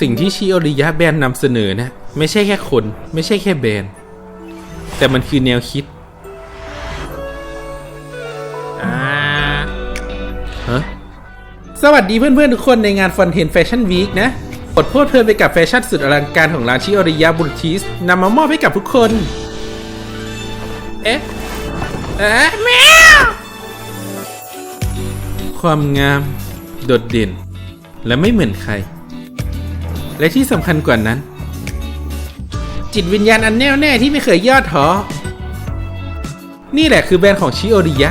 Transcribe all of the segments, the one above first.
สิ่งที่ชิโอริยะแบรนด์นำเสนอนะ ไม่ใช่แค่คน ไม่ใช่แค่แบรนด์ แต่มันคือแนวคิดสวัสดีเพื่อนๆ ทุกคนในงานฟอนเทนแฟชั่นวีคนะกดเพลิดเพลินไปกับแฟชั่นสุดอลังการของร้านชิโอริยะบุรทิสนำมามอบให้กับทุกคน เอ๊ะเอ๊ะแมวความงาม โดดเด่น และไม่เหมือนใคร และที่สำคัญกว่านั้น จิตวิญญาณอันแน่วแน่ที่ไม่เคยย่อท้อ นี่แหละคือแบรนด์ของชิโอริยะ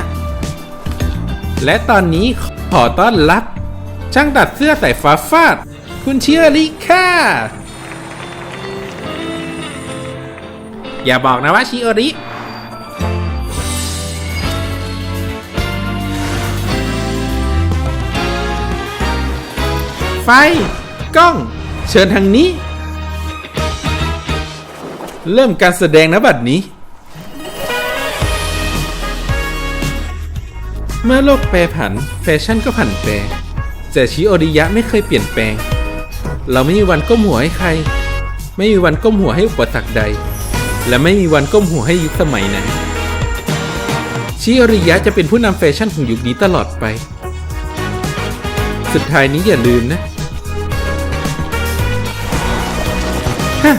และตอนนี้ขอต้อนรับ ช่างตัดเสื้อสายฟ้าฟาด คุณชิโอริค่ะ อย่าบอกนะว่าชิโอริไฟ กล้อง เชิญทางนี้ เริ่มการแสดงนะบัดนี้ เมื่อโลกแปรผัน แฟชั่นก็ผันแปรแต่ชิโอริยะไม่เคยเปลี่ยนแปลง เราไม่มีวันก้มหัวให้ใคร ไม่มีวันก้มหัวให้อุปสรรคใด และไม่มีวันก้มหัวให้ยุคสมัยไหนชิโอริยะจะเป็นผู้นำแฟชั่นของยุคนี้ตลอดไป สุดท้ายนี้อย่าลืมนะ มี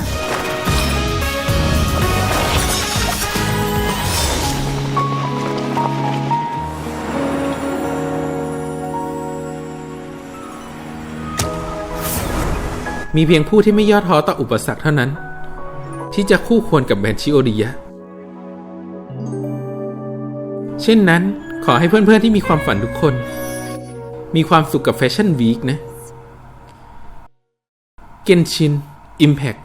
เพียงผู้ที่ไม่ย่อท้อต่ออุปสรรคเท่านั้น ที่จะคู่ควรกับแบรนชิโอริยะ เช่นนั้นขอให้เพื่อนๆที่มีความฝันทุกคน มีความสุขกับแฟชั่นวีคนะ เกนชิน Impact